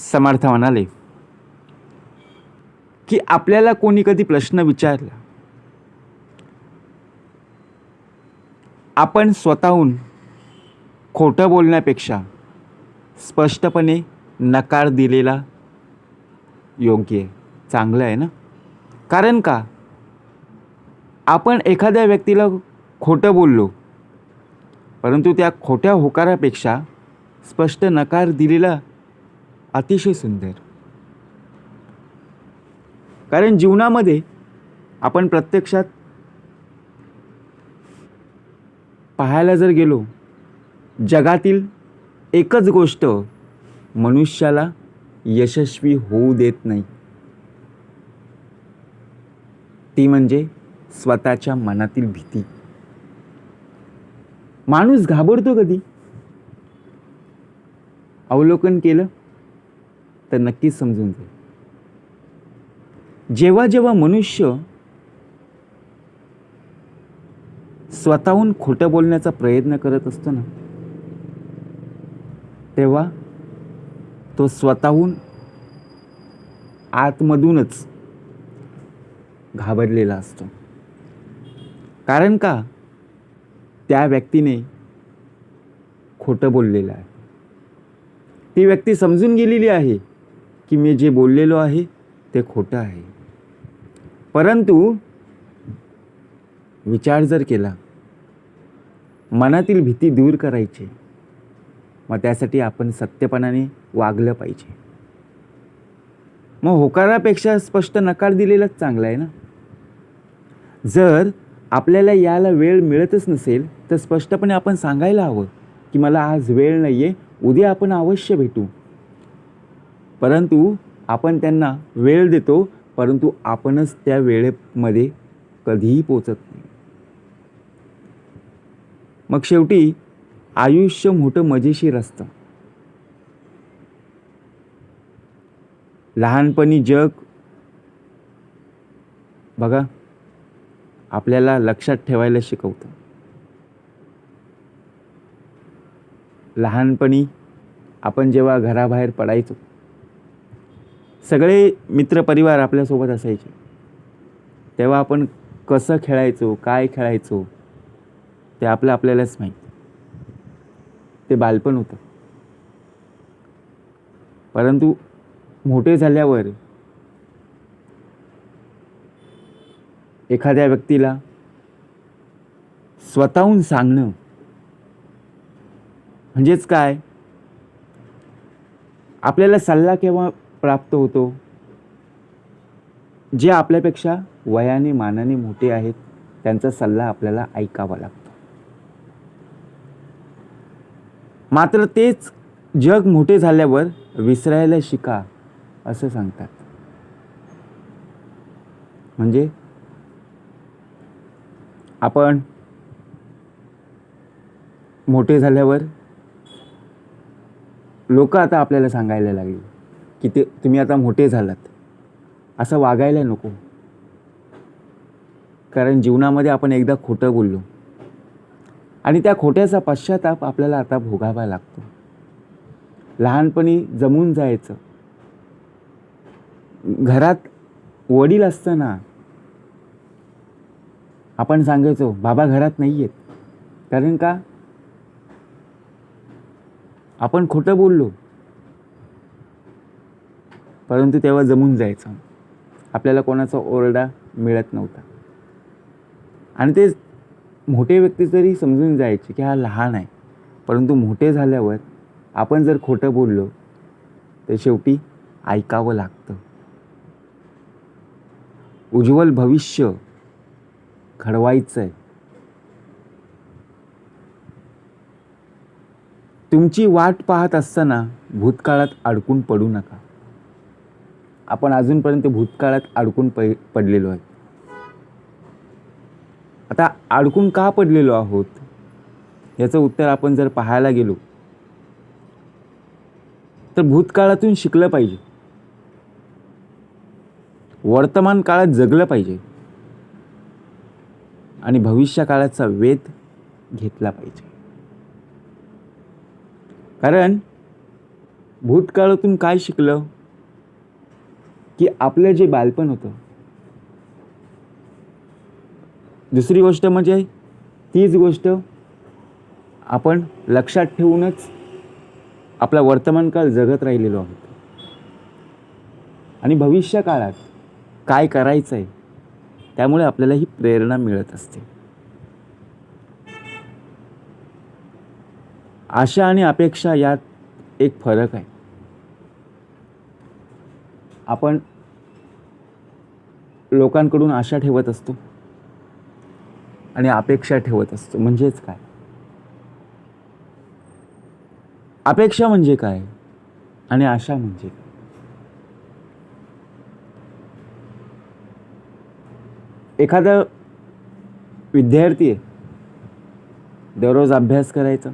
समर्थ म्हणाले की आपल्याला कोणी कधी प्रश्न विचारला? आपण स्वतःहून खोटं बोलण्यापेक्षा स्पष्टपणे नकार दिलेला योग्य आहे चांगलं आहे ना? कारण का? आपण एखाद्या व्यक्तीला खोटं बोललो परंतु त्या खोट्या होकारापेक्षा स्पष्ट नकार दिलेला अतिशय सुंदर. कारण जीवनामध्ये आपण प्रत्यक्षात पाहायला जर गेलो जगातील एकच गोष्ट मनुष्याला यशस्वी होऊ देत नाही. ती म्हणजे स्वतःच्या मनातील भीती. माणूस घाबरतो कधी? अवलोकन केलं? तर नक्कीच समजून जाईल. जेव्हा जेव्हा मनुष्य स्वतःहून खोटं बोलण्याचा प्रयत्न करत असतो ना तेव्हा तो स्वतःहून आतमधूनच घाबरलेला असतो. कारण का? त्या व्यक्तीने खोटं बोललेलं आहे. ती व्यक्ती समजून गेलेली आहे. की मी जे बोललेलो आहे ते खोटं आहे. परंतु विचार जर केला मनातील भीती दूर करायची मग त्यासाठी आपण सत्यपणाने वागलं पाहिजे. मग होकारापेक्षा स्पष्ट नकार दिलेलाच चांगला आहे ना? जर आपल्याला याला वेळ मिळतच नसेल तर स्पष्टपणे आपण सांगायला हवं की मला आज वेळ नाही आहे उद्या आपण अवश्य भेटू. परंतु आपण त्यांना वेळ देतो परंतु आपणच त्या वेळेमध्ये कधीही पोचत नाही. मग शेवटी आयुष्य मोठं मजेशीर असतं. लहानपणी जग बघा आपल्याला लक्षात ठेवायला शिकवतं. लहानपणी आपण जेव्हा घराबाहेर पडायचो सगळे मित्रपरिवार आपल्यासोबत असायचे. तेव्हा आपण कसं खेळायचो काय खेळायचो ते आपलं आपल्यालाच माहीत. ते बालपण होतं. परंतु मोठे झाल्यावर एखाद्या व्यक्तीला स्वतःहून सांगणं म्हणजेच काय? आपल्याला सल्ला केव्हा प्राप्त होतो. जे आपल्यापेक्षा वयाने मानाने मोठे आहेत त्यांचा सल्ला आपल्याला ऐकावा लागतो. मात्र तेच जग मोठे झाल्यावर विसरायला शिका असं सांगतात. म्हणजे? आपण मोठे झाल्यावर लोक आता आपल्याला सांगायला लागली. की ते तुम्ही आता मोठे झालात. असं वागायला नको. कारण जीवनामध्ये आपण एकदा खोटं बोललो. आणि त्या खोट्याचा पश्चाताप आपल्याला आता भोगावा लागतो. लहानपणी जमून जायचं. घरात वडील असताना आपण सांगायचो बाबा घरात नाही आहेत कारण का? आपण खोटं बोललो. परंतु तेव्हा जमून जायचं. आपल्याला कोणाचा ओरडा मिळत नव्हता. आणि ते मोठे व्यक्ती तरी समजून जायचे की हा लहान आहे. परंतु मोठे झाल्यावर आपण जर खोटं बोललो तर शेवटी ऐकावं लागतं. उज्ज्वल भविष्य घडवायचं आहे तुमची वाट पाहत असताना भूतकाळात अडकून पडू नका. आपण अजूनपर्यंत भूतकाळात अडकून प पडलेलो आहे. आता अडकून का पडलेलो आहोत? याचं उत्तर आपण जर पाहायला गेलो तर भूतकाळातून शिकलं पाहिजे. वर्तमान काळात जगलं पाहिजे. आणि भविष्य काळाचा वेध घेतला पाहिजे. कारण भूतकाळातून काय शिकलं? की आपलं जे बालपण होतं. दुसरी गोष्ट म्हणजे तीच गोष्ट आपण लक्षात ठेवूनच आपला वर्तमानकाळ जगत राहिलेलो आहोत. आणि भविष्य काळात काय करायचं आहे त्यामुळे आपल्याला ही प्रेरणा मिळत असते. आशा आणि अपेक्षा यात एक फरक आहे. आपण लोकांकडून आशा ठेवत असतो. आणि अपेक्षा ठेवत असतो. म्हणजेच काय? अपेक्षा म्हणजे काय? आणि आशा म्हणजे काय? एखादा विद्यार्थी आहे. दररोज अभ्यास करायचा.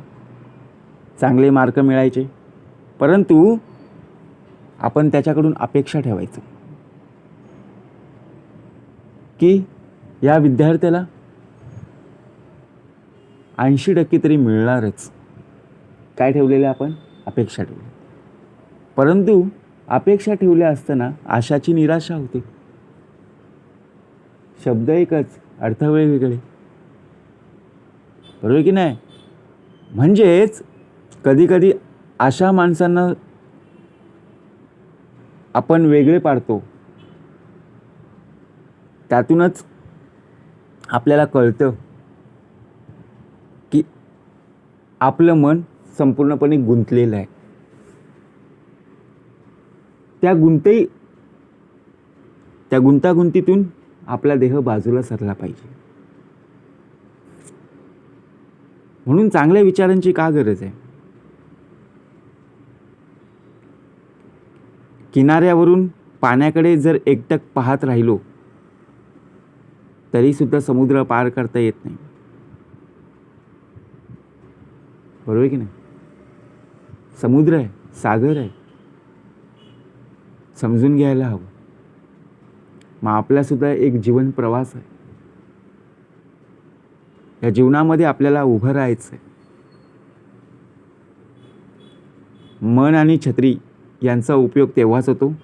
चांगले मार्क मिळायचे. परंतु आपण त्याच्याकडून अपेक्षा ठेवायचो. की या विद्यार्थ्याला ऐंशी टक्के तरी मिळणारच. काय ठेवलेलं आपण? अपेक्षा ठेवली. परंतु अपेक्षा ठेवल्या असताना आशाची निराशा होते. शब्द एकच अर्थ वेगवेगळे. बरोबर की नाही? म्हणजेच कधीकधी अशा माणसांना आपण वेगळे पाडतो. त्यातूनच आपल्याला कळतं की आपलं मन संपूर्णपणे गुंतलेलं आहे. त्या गुंते त्या गुंतागुंतीतून आपला देह बाजूला सरला पाहिजे. म्हणून चांगल्या विचारांची का गरज आहे? किनाऱ्यावरून पाण्याकडे जर एकटक पाहत राहिलो तरीसुद्धा समुद्र पार करता येत नाही. बरोबर की नाही? समुद्र आहे सागर आहे. समजून घ्यायला हवं. मग आपलासुद्धा एक जीवन प्रवास आहे. या जीवनामध्ये आपल्याला उभं राहायचं आहे मन आणि छत्री यांचा उपयोग तेव्हाच होतो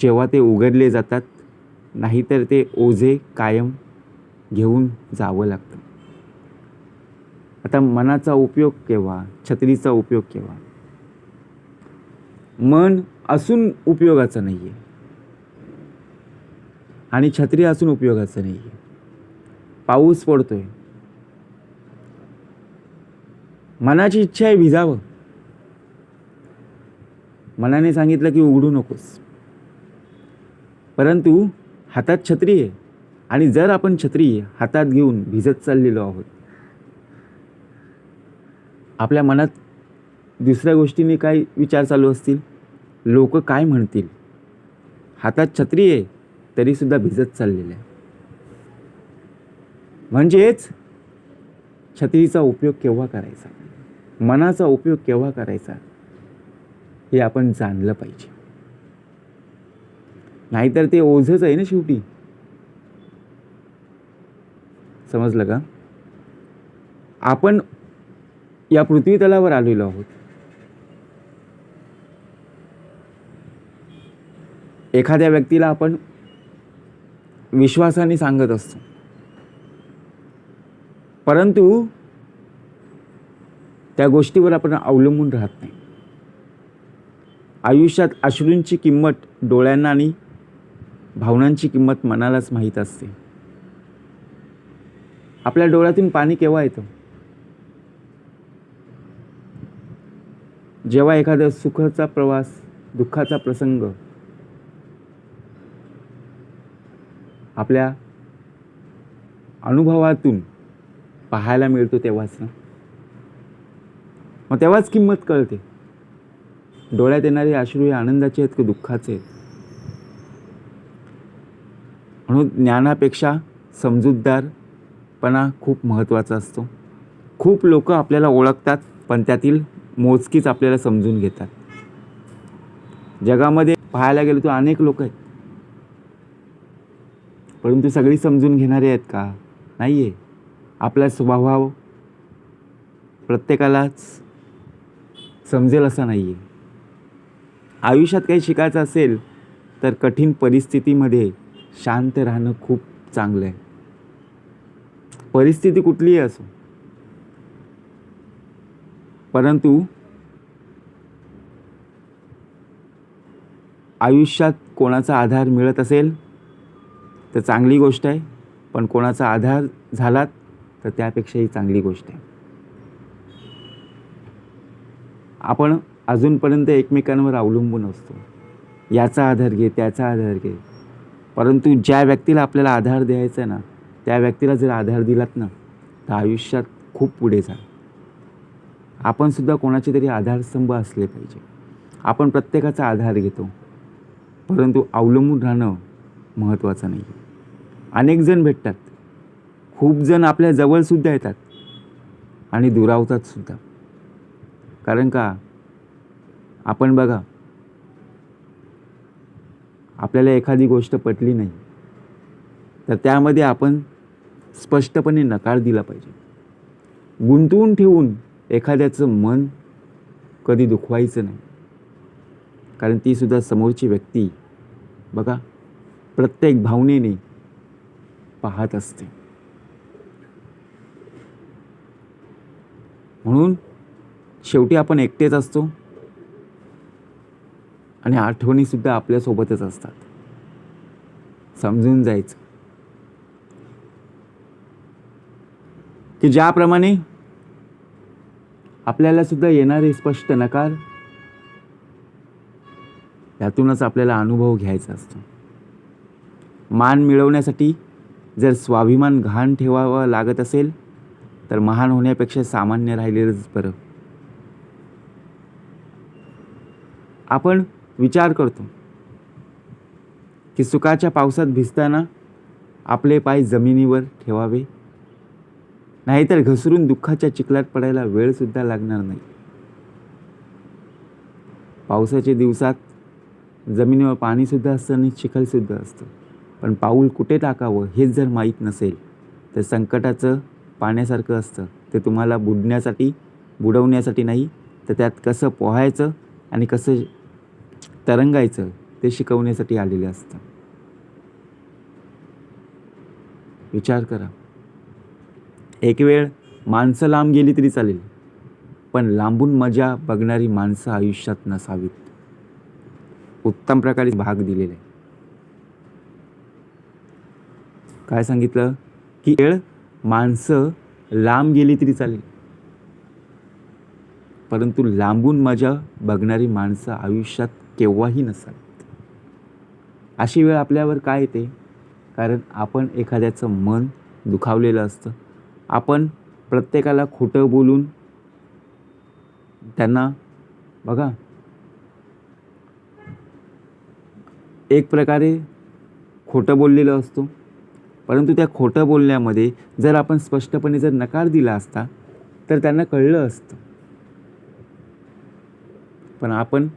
जेव्हा ते उघडले जातात नाहीतर ते ओझे कायम घेऊन जावं लागतं. आता मनाचा उपयोग केव्हा? छत्रीचा उपयोग केव्हा? मन असून उपयोगाचं नाही आहे आणि छत्री असून उपयोगाचं नाही आहे पाऊस पडतोय. मनाची इच्छा आहे भिजावं. मनाने सांगितलं की उघडू नकोस. परंतु हातात छत्री आहे. आणि जर आपण छत्री हातात घेऊन भिजत चाललेलो आहोत. आपल्या मनात दुसऱ्या गोष्टीने काय विचार चालू असतील? लोक काय म्हणतील? हातात छत्री आहे तरीसुद्धा भिजत चाललेलं आहे. म्हणजेच छत्रीचा उपयोग केव्हा करायचा? मनाचा उपयोग केव्हा करायचा? हे आपण जाणलं पाहिजे. नाहीतर ते ओझच आहे ना शेवटी. समजलं का? आपण या पृथ्वी तलावर आलेलो आहोत. एखाद्या व्यक्तीला आपण विश्वासाने सांगत असतो. परंतु त्या गोष्टीवर आपण अवलंबून राहत नाही. आयुष्यात अश्रूंची किंमत डोळ्यांना आणि भावनांची किंमत मनालाच माहीत असते. आपल्या डोळ्यातून पाणी केव्हा येतं? जेव्हा एखादा सुखाचा प्रवास दुःखाचा प्रसंग आपल्या अनुभवातून पाहायला मिळतो तेव्हाच ना? मग तेव्हाच किंमत कळते. डोळ्यात येणारे अश्रू हे आनंदाचे आहेत की दुःखाचे आहेत? म्हणून ज्ञानापेक्षा समजूतदारपणा खूप महत्त्वाचा असतो. खूप लोक आपल्याला ओळखतात पण त्यातील मोजकीच आपल्याला समजून घेतात. जगामध्ये पाहायला गेलो तर अनेक लोक आहेत. परंतु सगळी समजून घेणारे आहेत का? नाही आहे आपला स्वभाव प्रत्येकालाच समजेल असा नाही आहे आयुष्यात काही शिकायचं असेल तर कठीण परिस्थितीमध्ये शांत राहणं खूप चांगलं आहे परिस्थिती कुठलीही असो. परंतु आयुष्यात कोणाचा आधार मिळत असेल तर चांगली गोष्ट आहे. पण कोणाचा आधार झालात तर त्यापेक्षाही चांगली गोष्ट आहे. आपण अजूनपर्यंत एकमेकांवर अवलंबून असतो. याचा आधार घे त्याचा आधार घे. परंतु ज्या व्यक्तीला आपल्याला आधार द्यायचा आहे ना त्या व्यक्तीला जर आधार दिलात ना तर आयुष्यात खूप पुढे जा. आपणसुद्धा कोणाचे तरी आधारस्तंभ असले पाहिजे. आपण प्रत्येकाचा आधार घेतो. परंतु अवलंबून राहणं महत्त्वाचं नाही अनेक जण भेटतात. खूप जण आपल्या जवळसुद्धा येतात. आणि दुरावतात सुद्धा. कारण का? आपण बघा आपल्याला एखादी गोष्ट पटली नाही तर त्यामध्ये आपण स्पष्टपणे नकार दिला पाहिजे. गुंतवून ठेवून एखाद्याचं मन कधी दुखवायचं नाही. कारण तीसुद्धा समोरची व्यक्ती बघा प्रत्येक भावनेने पाहत असते. म्हणून शेवटी आपण एकटेच असतो. आणि आठवणीसुद्धा आपल्यासोबतच असतात. समजून जायचं. की ज्याप्रमाणे आपल्याला सुद्धा येणारे स्पष्ट नकार यातूनच आपल्याला अनुभव घ्यायचा असतो. मान मिळवण्यासाठी जर स्वाभिमान घाण ठेवावा लागत असेल तर महान होण्यापेक्षा सामान्य राहिलेलंच बरं. आपण विचार करतो की सुखाच्या पावसात भिजताना आपले पाय जमिनीवर ठेवावे. नाहीतर घसरून दुःखाच्या चिखलात पडायला वेळसुद्धा लागणार नाही. पावसाच्या दिवसात जमिनीवर पाणीसुद्धा असतं आणि चिखलसुद्धा असतं. पण पाऊल कुठे टाकावं हेच जर माहीत नसेल तर संकटाचं पाण्यासारखं असतं. ते तुम्हाला बुडण्यासाठी बुडवण्यासाठी नाही तर त्यात कसं पोहायचं आणि कसं तरंगायचं ते शिकवण्यासाठी आलेलं असतं. विचार करा. एक वेळ माणसं लांब गेली तरी चालेल पण लांबून मजा बघणारी माणसं आयुष्यात नसावीत. उत्तम प्रकारे भाग दिलेला. आहे काय सांगितलं? की वेळ माणसं लांब गेली तरी चालेल परंतु लांबून मजा बघणारी माणसं आयुष्यात केव्हाही नसावेत. अशी वेळ आपल्यावर काय येते? कारण आपण एखाद्याचं मन दुखावलेलं असतं. आपण प्रत्येकाला खोटं बोलून त्यांना बघा. एक प्रकारे खोटं बोललेलं असतो. परंतु त्या खोटं बोलण्यामध्ये जर आपण स्पष्टपणे जर नकार दिला असता तर त्यांना कळलं असतं. पण आपण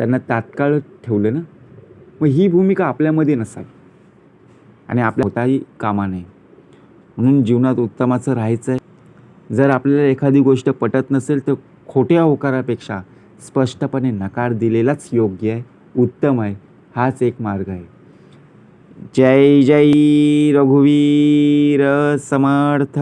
त्यांना तात्काळ ठेवलं ना मग ही भूमिका आपल्यामध्ये नसावी. आणि आपल्या होताही कामा नये. म्हणून जीवनात उत्तमाचं राहायचं आहे जर आपल्याला एखादी गोष्ट पटत नसेल तर खोट्या होकारापेक्षा स्पष्टपणे नकार दिलेलाच योग्य आहे उत्तम आहे हाच एक मार्ग आहे. जय जय रघुवीर समर्थ.